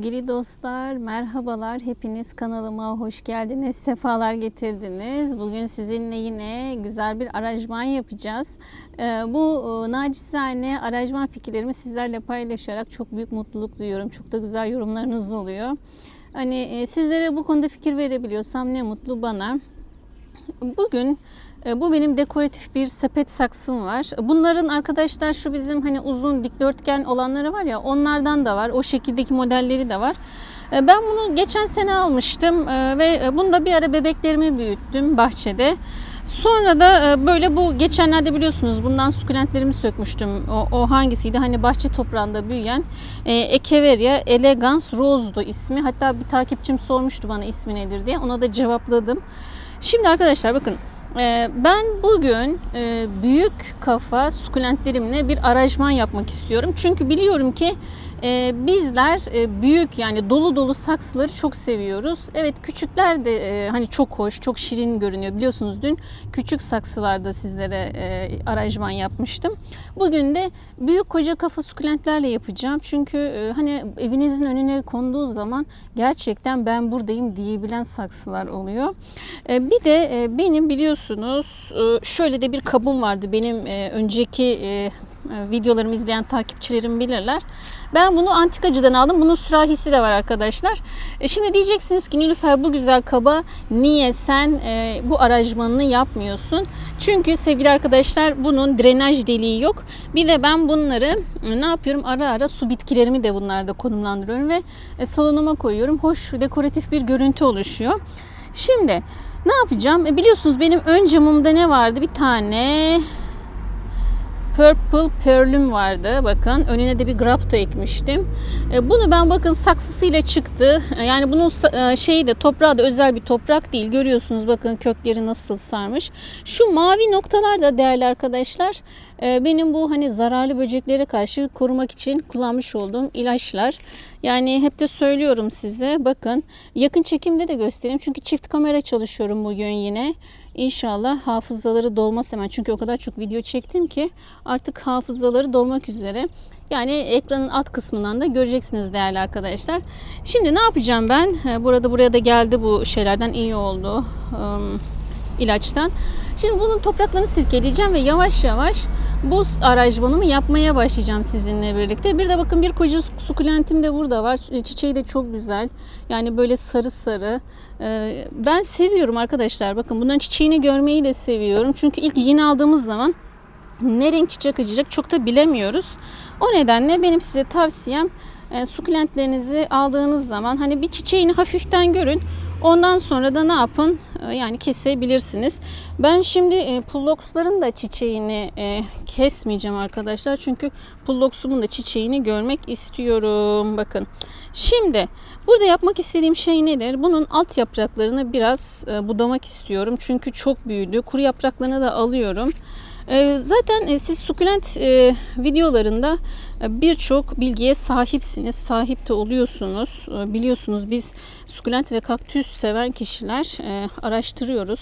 Sevgili dostlar, merhabalar. Hepiniz kanalıma hoş geldiniz, sefalar getirdiniz. Bugün sizinle yine güzel bir aranjman yapacağız. Ee, Bu e, nacizane aranjman fikirlerimi sizlerle paylaşarak çok büyük mutluluk duyuyorum. Çok da güzel yorumlarınız oluyor. Hani e, sizlere bu konuda fikir verebiliyorsam ne mutlu bana. Bugün bu benim dekoratif bir sepet saksım var. Bunların arkadaşlar şu bizim hani uzun dikdörtgen olanları var ya onlardan da var. O şekildeki modelleri de var. E, Ben bunu geçen sene almıştım e, ve bunu da bir ara bebeklerimi büyüttüm bahçede. Sonra da e, böyle bu geçenlerde biliyorsunuz bundan sukulentlerimi sökmüştüm. O, o hangisiydi? Hani bahçe toprağında büyüyen e, Echeveria elegans rose'du ismi. Hatta bir takipçim sormuştu bana ismi nedir diye. Ona da cevapladım. Şimdi arkadaşlar bakın e, ben bugün e, büyük kafa sukulentlerimle bir aranjman yapmak istiyorum. Çünkü biliyorum ki e, bizler e, büyük yani dolu dolu saksıları çok seviyoruz. Evet küçükler de e, hani çok hoş, çok şirin görünüyor. Biliyorsunuz dün küçük saksılarda sizlere e, aranjman yapmıştım. Bugün de büyük koca kafa sukulentlerle yapacağım. Çünkü e, hani evinizin önüne konduğu zaman gerçekten ben buradayım diyebilen saksılar oluyor. Bir de benim biliyorsunuz şöyle de bir kabım vardı. Benim önceki videolarımı izleyen takipçilerim bilirler. Ben bunu antikacıdan aldım. Bunun sürahisi de var arkadaşlar. E, şimdi diyeceksiniz ki Nilüfer bu güzel kaba niye sen e, bu aranjmanını yapmıyorsun? Çünkü sevgili arkadaşlar bunun drenaj deliği yok. Bir de ben bunları e, ne yapıyorum? Ara ara su bitkilerimi de bunlarda konumlandırıyorum ve e, salonuma koyuyorum. Hoş dekoratif bir görüntü oluşuyor. Şimdi ne yapacağım? E, biliyorsunuz benim ön camımda ne vardı? Bir tane Purple Pearl'üm vardı. Bakın önüne de bir grapto ekmiştim. E, Bunu ben bakın saksısıyla çıktı. E, Yani bunun e, şeyi de toprağı da özel bir toprak değil. Görüyorsunuz bakın kökleri nasıl sarmış. Şu mavi noktalar da değerli arkadaşlar benim bu hani zararlı böceklere karşı korumak için kullanmış olduğum ilaçlar. Yani hep de söylüyorum size bakın yakın çekimde de göstereyim. Çünkü çift kamera çalışıyorum bugün yine. İnşallah hafızaları dolmaz hemen. Çünkü o kadar çok video çektim ki artık hafızaları dolmak üzere. Yani ekranın alt kısmından da göreceksiniz değerli arkadaşlar. Şimdi ne yapacağım ben? Ee, Burada buraya da geldi bu şeylerden iyi oldu. Im, ilaçtan. Şimdi bunun topraklarını silkeleyeceğim ve yavaş yavaş bu aranjmanımı yapmaya başlayacağım sizinle birlikte. Bir de bakın bir koca sukulentim de burada var. E, Çiçeği de çok güzel. Yani böyle sarı sarı. Ee, Ben seviyorum arkadaşlar. Bakın bunların çiçeğini görmeyi de seviyorum. Çünkü ilk yeni aldığımız zaman ne renk çiçek açacak çok da bilemiyoruz. O nedenle benim size tavsiyem e, sukulentlerinizi aldığınız zaman hani bir çiçeğini hafiften görün. Ondan sonra da ne yapın? E, Yani kesebilirsiniz. Ben şimdi e, pulloxların da çiçeğini e, kesmeyeceğim arkadaşlar. Çünkü pulloksumun da çiçeğini görmek istiyorum. Bakın. Şimdi burada yapmak istediğim şey nedir? Bunun alt yapraklarını biraz e, budamak istiyorum. Çünkü çok büyüdü. Kuru yapraklarını da alıyorum. E, Zaten e, siz sukulent e, videolarında e, birçok bilgiye sahipsiniz, sahip de oluyorsunuz. Biliyorsunuz biz sukulent ve kaktüs seven kişiler araştırıyoruz.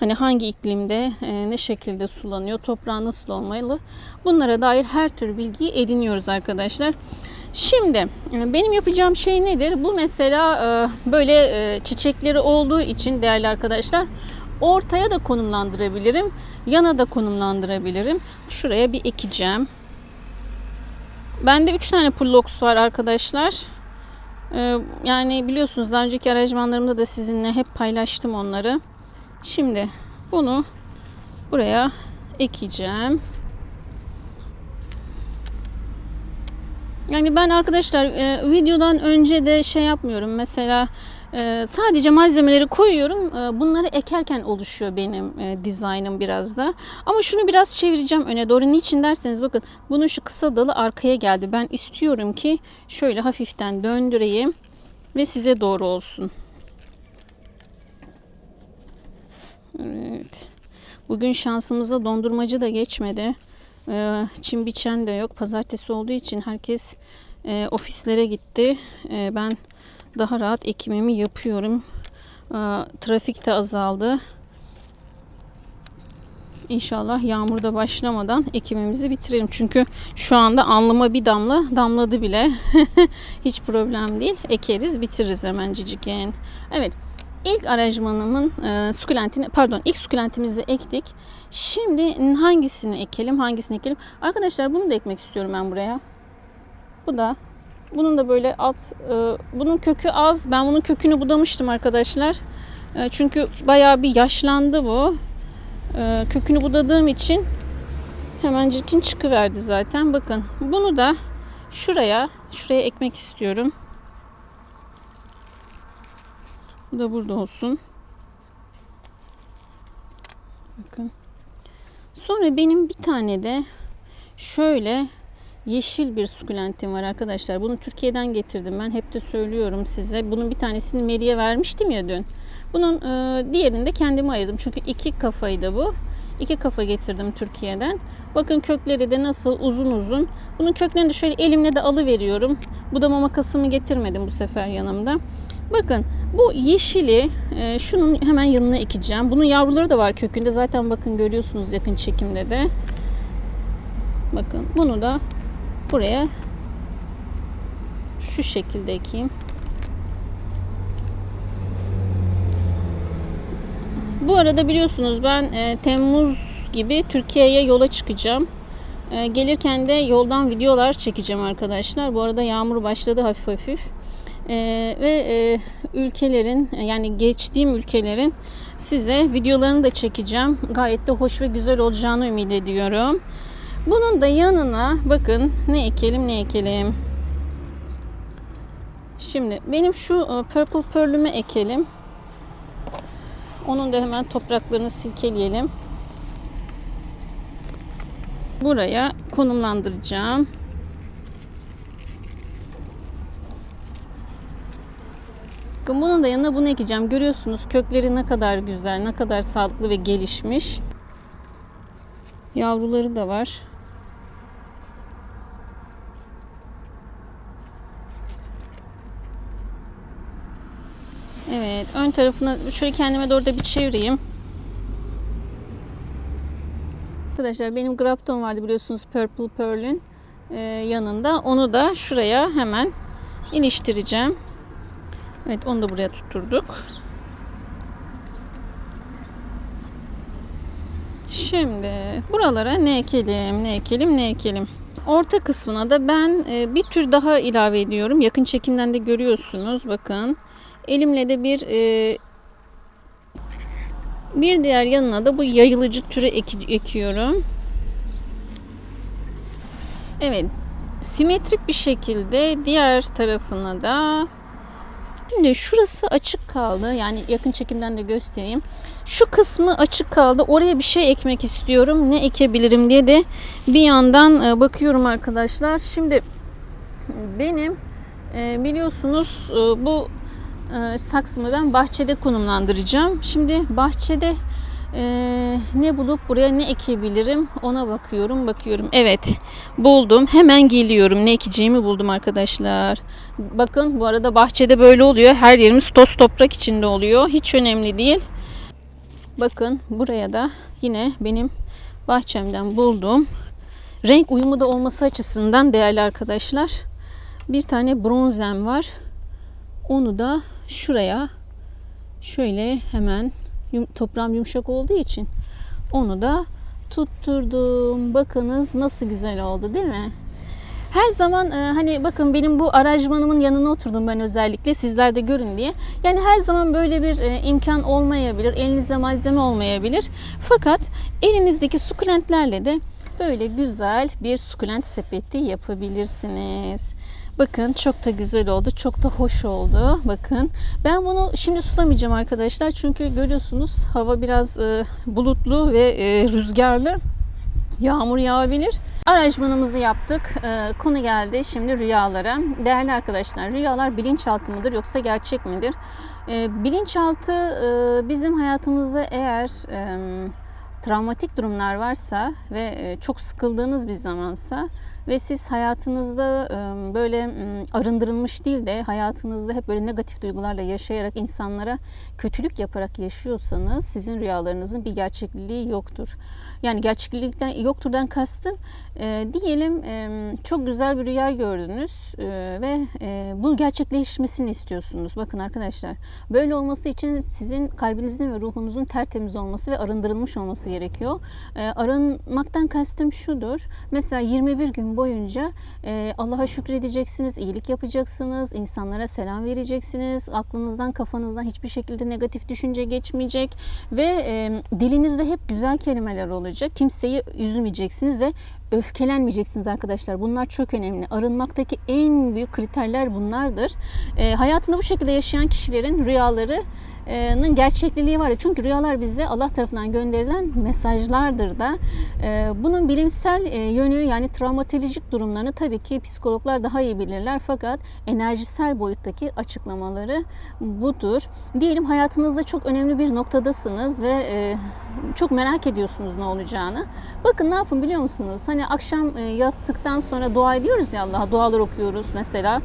Hani hangi iklimde ne şekilde sulanıyor, toprağı nasıl olmalı bunlara dair her tür bilgiyi ediniyoruz arkadaşlar. Şimdi benim yapacağım şey nedir? Bu mesela böyle çiçekleri olduğu için değerli arkadaşlar ortaya da konumlandırabilirim. Yana da konumlandırabilirim. Şuraya bir ekeceğim. Bende 3 tane pullox var arkadaşlar. Ee, yani biliyorsunuz daha önceki aranjmanlarımda da sizinle hep paylaştım onları. Şimdi bunu buraya ekeceğim. Yani ben arkadaşlar e, videodan önce de şey yapmıyorum. Mesela e, sadece malzemeleri koyuyorum. E, bunları ekerken oluşuyor benim e, dizaynım biraz da. Ama şunu biraz çevireceğim öne doğru. Niçin derseniz bakın bunun şu kısa dalı arkaya geldi. Ben istiyorum ki şöyle hafiften döndüreyim ve size doğru olsun. Evet. Bugün şansımıza dondurmacı da geçmedi. Ee, çim biçen de yok. Pazartesi olduğu için herkes e, ofislere gitti. E, ben daha rahat ekimimi yapıyorum. E, trafik de azaldı. İnşallah yağmurda başlamadan ekimimizi bitirelim. Çünkü şu anda alnıma bir damla damladı bile. Hiç problem değil. Ekeriz bitiririz hemen ciciken. Evet. İlk aranjmanımın e, sukulentini pardon ilk sukulentimizi ektik. Şimdi hangisini ekelim hangisini ekelim. Arkadaşlar bunu da ekmek istiyorum ben buraya. Bu da bunun da böyle alt e, bunun kökü az. Ben bunun kökünü budamıştım arkadaşlar. E, çünkü bayağı bir yaşlandı bu. E, kökünü budadığım için hemen cirkin çıkıverdi zaten. Bakın bunu da şuraya şuraya ekmek istiyorum. Bu da burada olsun. Bakın. Sonra benim bir tane de şöyle yeşil bir sukulentim var arkadaşlar. Bunu Türkiye'den getirdim ben. Hep de söylüyorum size. Bunun bir tanesini Meri'ye vermiştim ya dün. Bunun e, diğerini de kendime ayırdım. Çünkü iki kafaydı bu. İki kafa getirdim Türkiye'den. Bakın kökleri de nasıl uzun uzun. Bunun köklerini de şöyle elimle de alıveriyorum. Budama makasımı getirmedim bu sefer yanımda. Bakın bu yeşili e, şunun hemen yanına ekeceğim. Bunun yavruları da var kökünde. Zaten bakın görüyorsunuz yakın çekimde de. Bakın bunu da buraya şu şekilde ekeyim. Bu arada biliyorsunuz ben e, Temmuz gibi Türkiye'ye yola çıkacağım. E, gelirken de yoldan videolar çekeceğim arkadaşlar. Bu arada yağmur başladı hafif hafif. E, ve e, ülkelerin yani geçtiğim ülkelerin size videolarını da çekeceğim. Gayet de hoş ve güzel olacağını ümit ediyorum. Bunun da yanına bakın ne ekelim ne ekelim. Şimdi benim şu e, purple pearl'ümü ekelim. Onun da hemen topraklarını silkeleyelim. Buraya konumlandıracağım. Bakın bunun da yanına bunu ekeceğim. Görüyorsunuz kökleri ne kadar güzel, ne kadar sağlıklı ve gelişmiş. Yavruları da var. Evet, ön tarafını şöyle kendime doğru da bir çevireyim. Arkadaşlar benim Grafton vardı biliyorsunuz Purple Pearl'ün e, yanında. Onu da şuraya hemen iliştireceğim. Evet onu da buraya tutturduk. Şimdi buralara ne ekelim, ne ekelim, ne ekelim. Orta kısmına da ben e, bir tür daha ilave ediyorum. Yakın çekimden de görüyorsunuz. Bakın. Elimle de bir e, bir diğer yanına da bu yayılıcı türü ek, ekiyorum. Evet. Simetrik bir şekilde diğer tarafına da Şimdi şurası açık kaldı. Yani yakın çekimden de göstereyim. Şu kısmı açık kaldı. Oraya bir şey ekmek istiyorum. Ne ekebilirim diye de bir yandan e, bakıyorum arkadaşlar. Şimdi benim e, biliyorsunuz e, saksımı ben bahçede konumlandıracağım. Şimdi bahçede ee, ne bulup buraya ne ekebilirim ona bakıyorum bakıyorum. Evet buldum. Hemen geliyorum. Ne ekeceğimi buldum arkadaşlar. Bakın bu arada bahçede böyle oluyor. Her yerimiz toz toprak içinde oluyor. Hiç önemli değil. Bakın buraya da yine benim bahçemden buldum. Renk uyumu da olması açısından değerli arkadaşlar bir tane bronzem var onu da şuraya şöyle hemen yum, toprağım yumuşak olduğu için onu da tutturdum. Bakınız nasıl güzel oldu değil mi? Her zaman e, hani bakın benim bu aranjmanımın yanına oturdum ben özellikle sizler de görün diye. Yani her zaman böyle bir e, imkan olmayabilir. Elinizde malzeme olmayabilir. Fakat elinizdeki sukulentlerle de böyle güzel bir sukulent sepeti yapabilirsiniz. Bakın çok da güzel oldu. Çok da hoş oldu. Bakın. Ben bunu şimdi sulamayacağım arkadaşlar. Çünkü görüyorsunuz hava biraz e, bulutlu ve e, rüzgarlı. Yağmur yağabilir. Aranjmanımızı yaptık. E, konu geldi şimdi rüyalara. Değerli arkadaşlar rüyalar bilinçaltı mıdır yoksa gerçek midir? E, bilinçaltı e, bizim hayatımızda eğer... E, travmatik durumlar varsa ve e, çok sıkıldığınız bir zamansa ve siz hayatınızda e, böyle arındırılmış değil de hayatınızda hep böyle negatif duygularla yaşayarak insanlara kötülük yaparak yaşıyorsanız sizin rüyalarınızın bir gerçekliği yoktur. Yani gerçeklikten yokturdan kastım e, diyelim çok güzel bir rüya gördünüz ve e, bu gerçekleşmesini istiyorsunuz. Bakın arkadaşlar böyle olması için sizin kalbinizin ve ruhunuzun tertemiz olması ve arındırılmış olması gerekiyor. E, arınmaktan kastım şudur. Mesela 21 gün boyunca e, Allah'a şükredeceksiniz, iyilik yapacaksınız, insanlara selam vereceksiniz. Aklınızdan, kafanızdan hiçbir şekilde negatif düşünce geçmeyecek ve e, dilinizde hep güzel kelimeler olacak. Kimseyi üzmeyeceksiniz ve öfkelenmeyeceksiniz arkadaşlar. Bunlar çok önemli. Arınmaktaki en büyük kriterler bunlardır. E, hayatında bu şekilde yaşayan kişilerin rüyaları nın gerçekliliği var. Çünkü rüyalar bize Allah tarafından gönderilen mesajlardır da. E, Bunun bilimsel e, yönü yani travmatolojik durumlarını tabii ki psikologlar daha iyi bilirler. Fakat enerjisel boyuttaki açıklamaları budur. Diyelim hayatınızda çok önemli bir noktadasınız ve e, çok merak ediyorsunuz ne olacağını. Bakın ne yapın biliyor musunuz? Hani akşam e, yattıktan sonra dua ediyoruz ya Allah'a. Dualar okuyoruz mesela.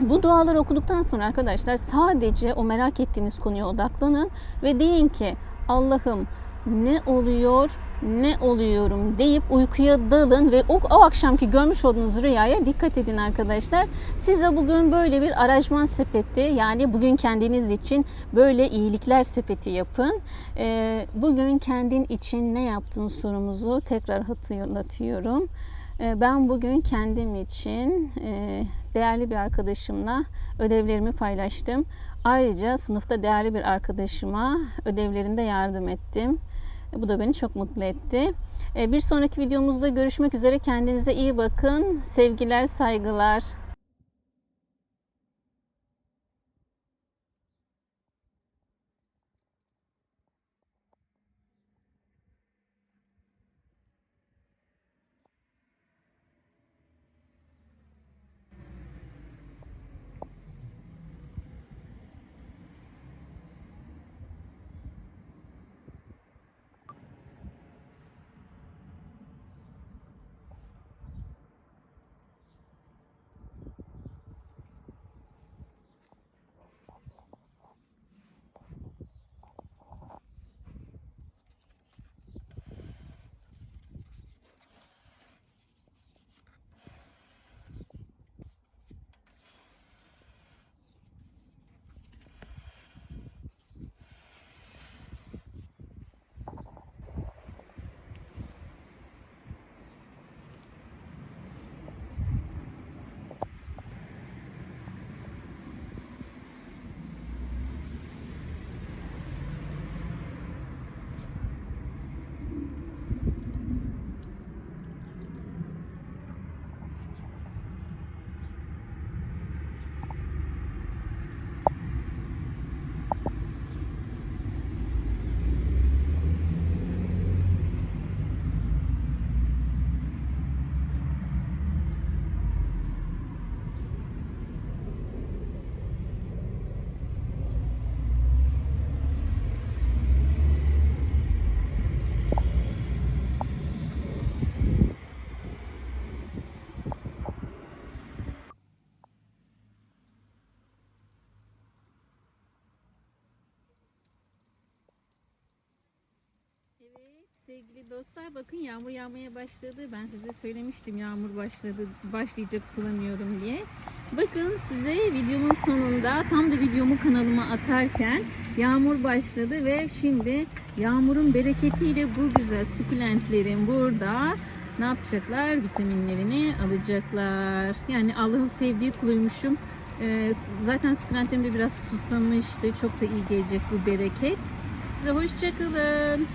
Bu duaları okuduktan sonra arkadaşlar sadece o merak ettiğiniz konuya odaklanın ve deyin ki Allah'ım ne oluyor ne oluyorum deyip uykuya dalın ve o, o akşamki görmüş olduğunuz rüyaya dikkat edin arkadaşlar. Size bugün böyle bir aracman sepeti yani bugün kendiniz için böyle iyilikler sepeti yapın. Ee, bugün kendin için ne yaptığın sorumuzu tekrar hatırlatıyorum. Ee, Ben bugün kendim için e, değerli bir arkadaşımla ödevlerimi paylaştım. Ayrıca sınıfta değerli bir arkadaşıma ödevlerinde yardım ettim. Bu da beni çok mutlu etti. Ee, Bir sonraki videomuzda görüşmek üzere. Kendinize iyi bakın. Sevgiler, saygılar. Sevgili dostlar bakın yağmur yağmaya başladı. Ben size söylemiştim yağmur başladı başlayacak sulamıyorum diye. Bakın size videomun sonunda tam da videomu kanalıma atarken yağmur başladı ve şimdi yağmurun bereketiyle bu güzel sukulentlerin burada ne yapacaklar? Vitaminlerini alacaklar. Yani Allah'ın sevdiği kuluymuşum. Ee, zaten sukulentlerim de biraz susamıştı. Çok da iyi gelecek bu bereket. Size hoşçakalın.